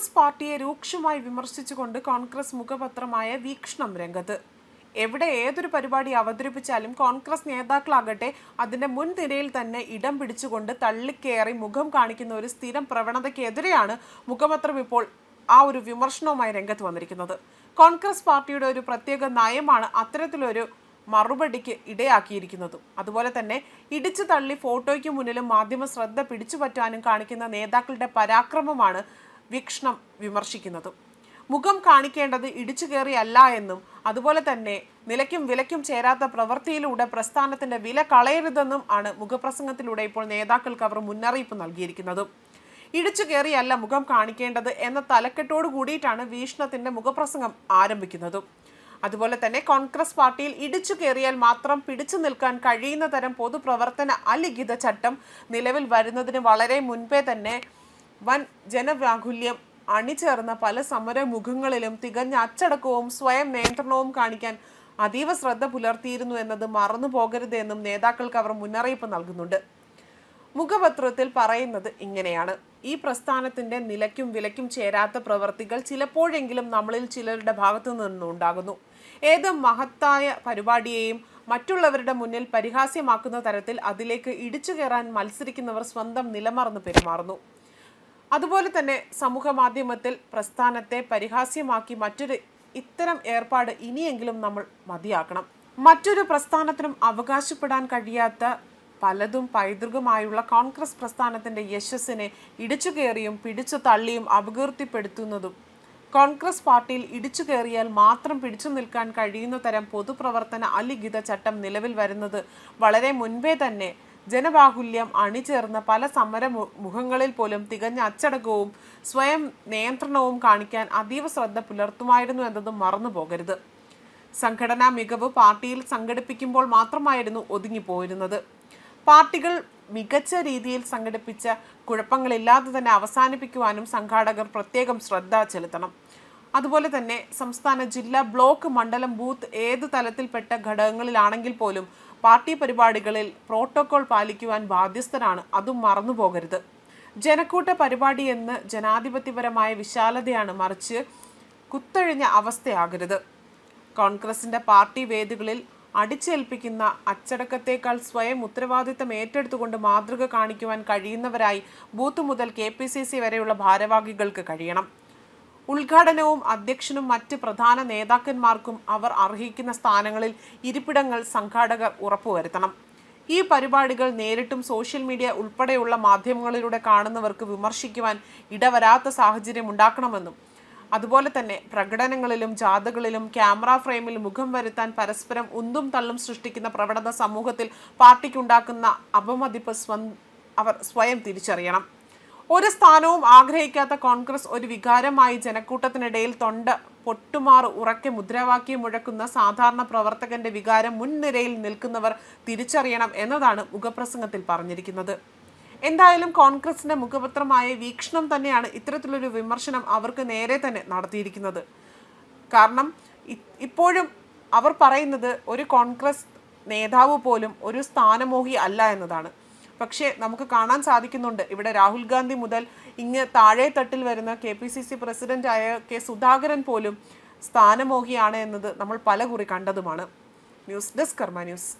കോൺഗ്രസ് പാർട്ടിയെ രൂക്ഷമായി വിമർശിച്ചുകൊണ്ട് കോൺഗ്രസ് മുഖപത്രമായ വീക്ഷണം രംഗത്ത്. എവിടെ ഏതൊരു പരിപാടി അവതരിപ്പിച്ചാലും കോൺഗ്രസ് നേതാക്കളാകട്ടെ അതിന്റെ മുൻനിരയിൽ തന്നെ ഇടം പിടിച്ചുകൊണ്ട് തള്ളിക്കേറി മുഖം കാണിക്കുന്ന ഒരു സ്ഥിരം പ്രവണതയ്ക്കെതിരെയാണ് മുഖപത്രം ഇപ്പോൾ ആ ഒരു വിമർശനവുമായി രംഗത്ത് വന്നിരിക്കുന്നത്. കോൺഗ്രസ് പാർട്ടിയുടെ ഒരു പ്രത്യേക നയമാണ് അത്തരത്തിലൊരു മറുപടിക്ക് ഇടയാക്കിയിരിക്കുന്നതും. അതുപോലെ തന്നെ ഇടിച്ചു തള്ളി ഫോട്ടോയ്ക്ക് മുന്നിലും മാധ്യമ ശ്രദ്ധ പിടിച്ചുപറ്റാനും കാണിക്കുന്ന നേതാക്കളുടെ പരാക്രമമാണ് വീക്ഷണം വിമർശിക്കുന്നതും. മുഖം കാണിക്കേണ്ടത് ഇടിച്ചു കയറിയല്ല എന്നും അതുപോലെ തന്നെ നിലയ്ക്കും വിലയ്ക്കും ചേരാത്ത പ്രവൃത്തിയിലൂടെ പ്രസ്ഥാനത്തിന്റെ വില കളയരുതെന്നും ആണ് മുഖപ്രസംഗത്തിലൂടെ ഇപ്പോൾ നേതാക്കൾക്ക് അവർ മുന്നറിയിപ്പ് നൽകിയിരിക്കുന്നതും. ഇടിച്ചു കയറിയല്ല മുഖം കാണിക്കേണ്ടത് എന്ന തലക്കെട്ടോട് കൂടിയിട്ടാണ് വീഷ്ണത്തിന്റെ മുഖപ്രസംഗം ആരംഭിക്കുന്നതും. അതുപോലെ തന്നെ കോൺഗ്രസ് പാർട്ടിയിൽ ഇടിച്ചു കയറിയാൽ മാത്രം പിടിച്ചു നിൽക്കാൻ കഴിയുന്ന തരം പൊതുപ്രവർത്തന അലിഖിത ചട്ടം നിലവിൽ വരുന്നതിന് വളരെ മുൻപേ തന്നെ വൻ ജനവ്യാകുല്യം അണിചേർന്ന പല സമരമുഖങ്ങളിലും തികഞ്ഞ അച്ചടക്കവും സ്വയം നിയന്ത്രണവും കാണിക്കാൻ അതീവ ശ്രദ്ധ പുലർത്തിയിരുന്നു എന്നത് മറന്നു പോകരുത് എന്നും നേതാക്കൾക്ക് അവർ മുന്നറിയിപ്പ് നൽകുന്നുണ്ട്. മുഖപത്രത്തിൽ പറയുന്നത് ഇങ്ങനെയാണ്. ഈ പ്രസ്ഥാനത്തിന്റെ നിലയ്ക്കും വിലയ്ക്കും ചേരാത്ത പ്രവർത്തികൾ ചിലപ്പോഴെങ്കിലും നമ്മളിൽ ചിലരുടെ ഭാഗത്തു നിന്നുണ്ടാകുന്നു ഏത് മഹത്തായ പരിപാടിയെയും മറ്റുള്ളവരുടെ മുന്നിൽ പരിഹാസ്യമാക്കുന്ന തരത്തിൽ അതിലേക്ക് ഇടിച്ചു കയറാൻ മത്സരിക്കുന്നവർ സ്വന്തം നിലമറന്ന് പെരുമാറുന്നു. അതുപോലെ തന്നെ സമൂഹ മാധ്യമത്തിൽ പ്രസ്ഥാനത്തെ പരിഹാസ്യമാക്കി മറ്റൊരു ഇത്തരം ഏർപ്പാട് ഇനിയെങ്കിലും നമ്മൾ മതിയാക്കണം. മറ്റൊരു പ്രസ്ഥാനത്തിനും അവകാശപ്പെടാൻ കഴിയാത്ത പലതും പൈതൃകമായുള്ള കോൺഗ്രസ് പ്രസ്ഥാനത്തിന്റെ യശസ്സിനെ ഇടിച്ചു കയറിയും പിടിച്ചു തള്ളിയും അപകീർത്തിപ്പെടുത്തുന്നതും കോൺഗ്രസ് പാർട്ടിയിൽ ഇടിച്ചു കയറിയാൽ മാത്രം പിടിച്ചു നിൽക്കാൻ കഴിയുന്ന തരം പൊതുപ്രവർത്തന അലിഖിത ചട്ടം നിലവിൽ വരുന്നത് വളരെ മുൻപേ തന്നെ ജനബാഹുല്യം അണിചേർന്ന പല സമര മുഖങ്ങളിൽ പോലും തികഞ്ഞ അച്ചടക്കവും സ്വയം നിയന്ത്രണവും കാണിക്കാൻ അതീവ ശ്രദ്ധ പുലർത്തുമായിരുന്നു എന്നതും മറന്നു പോകരുത്. സംഘടനാ മികവ് പാർട്ടിയിൽ സംഘടിപ്പിക്കുമ്പോൾ മാത്രമായിരുന്നു ഒതുങ്ങിപ്പോയിരുന്നത് പാർട്ടികൾ മികച്ച രീതിയിൽ സംഘടിപ്പിച്ച കുഴപ്പങ്ങളില്ലാതെ തന്നെ അവസാനിപ്പിക്കുവാനും സംഘാടകർ പ്രത്യേകം ശ്രദ്ധ ചെലുത്തണം. അതുപോലെ തന്നെ സംസ്ഥാന ജില്ലാ ബ്ലോക്ക് മണ്ഡലം ബൂത്ത് ഏത് തലത്തിൽപ്പെട്ട ഘടകങ്ങളിലാണെങ്കിൽ പോലും പാർട്ടി പരിപാടികളിൽ പ്രോട്ടോകോൾ പാലിക്കുവാൻ ബാധ്യസ്ഥരാണ് അതും മറന്നു പോകരുത്. ജനക്കൂട്ട പരിപാടി എന്ന് ജനാധിപത്യപരമായ വിശാലതയാണ് മറിച്ച് കുത്തഴിഞ്ഞ അവസ്ഥയാകരുത്. കോൺഗ്രസിന്റെ പാർട്ടി വേദികളിൽ അടിച്ചേൽപ്പിക്കുന്ന അച്ചടക്കത്തേക്കാൾ സ്വയം ഉത്തരവാദിത്തം ഏറ്റെടുത്തുകൊണ്ട് മാതൃക കാണിക്കുവാൻ കഴിയുന്നവരായി ബൂത്ത് മുതൽ കെ പി സി സി വരെയുള്ള ഭാരവാഹികൾക്ക് കഴിയണം. ഉദ്ഘാടനവും അധ്യക്ഷനും മറ്റ് പ്രധാന നേതാക്കന്മാർക്കും അവർ അർഹിക്കുന്ന സ്ഥാനങ്ങളിൽ ഇരിപ്പിടങ്ങൾ സംഘാടകർ ഉറപ്പുവരുത്തണം. ഈ പരിപാടികൾ നേരിട്ടും സോഷ്യൽ മീഡിയ ഉൾപ്പെടെയുള്ള മാധ്യമങ്ങളിലൂടെ കാണുന്നവർക്ക് വിമർശിക്കുവാൻ ഇടവരാത്ത സാഹചര്യം ഉണ്ടാക്കണമെന്നും അതുപോലെ തന്നെ പ്രകടനങ്ങളിലും ജാഥകളിലും ക്യാമറ ഫ്രെയിമിൽ മുഖം വരുത്താൻ പരസ്പരം ഉന്തും തള്ളും സൃഷ്ടിക്കുന്ന പ്രവണത സമൂഹത്തിൽ പാർട്ടിക്കുണ്ടാക്കുന്ന അപമതിപ്പ് സ്വ അവർ സ്വയം തിരിച്ചറിയണം. ഒരു സ്ഥാനവും ആഗ്രഹിക്കാത്ത കോൺഗ്രസ് ഒരു വികാരമായി ജനക്കൂട്ടത്തിനിടയിൽ തൊണ്ട പൊട്ടുമാർ ഉറക്കെ മുദ്രാവാക്യം മുഴക്കുന്ന സാധാരണ പ്രവർത്തകന്റെ വികാരം മുൻനിരയിൽ നിൽക്കുന്നവർ തിരിച്ചറിയണം എന്നതാണ് മുഖപ്രസംഗത്തിൽ പറഞ്ഞിരിക്കുന്നത്. എന്തായാലും കോൺഗ്രസിന്റെ മുഖപത്രമായ വീക്ഷണം തന്നെയാണ് ഇത്തരത്തിലൊരു വിമർശനം അവർക്ക് നേരെ തന്നെ നടത്തിയിരിക്കുന്നത്. കാരണം ഇപ്പോഴും അവർ പറയുന്നത് ഒരു കോൺഗ്രസ് നേതാവ് പോലും ഒരു സ്ഥാനമോഹി അല്ല എന്നതാണ്. പക്ഷേ നമുക്ക് കാണാൻ സാധിക്കുന്നുണ്ട്. ഇവിടെ രാഹുൽ ഗാന്ധി മുതൽ ഇങ്ങ് താഴെ തട്ടിൽ വരുന്ന കെ പി സി സി പ്രസിഡന്റായ കെ സുധാകരൻ പോലും സ്ഥാനമോഹിയാണ് എന്നത് നമ്മൾ പല കുറി കണ്ടതുമാണ്. News desk Karma news.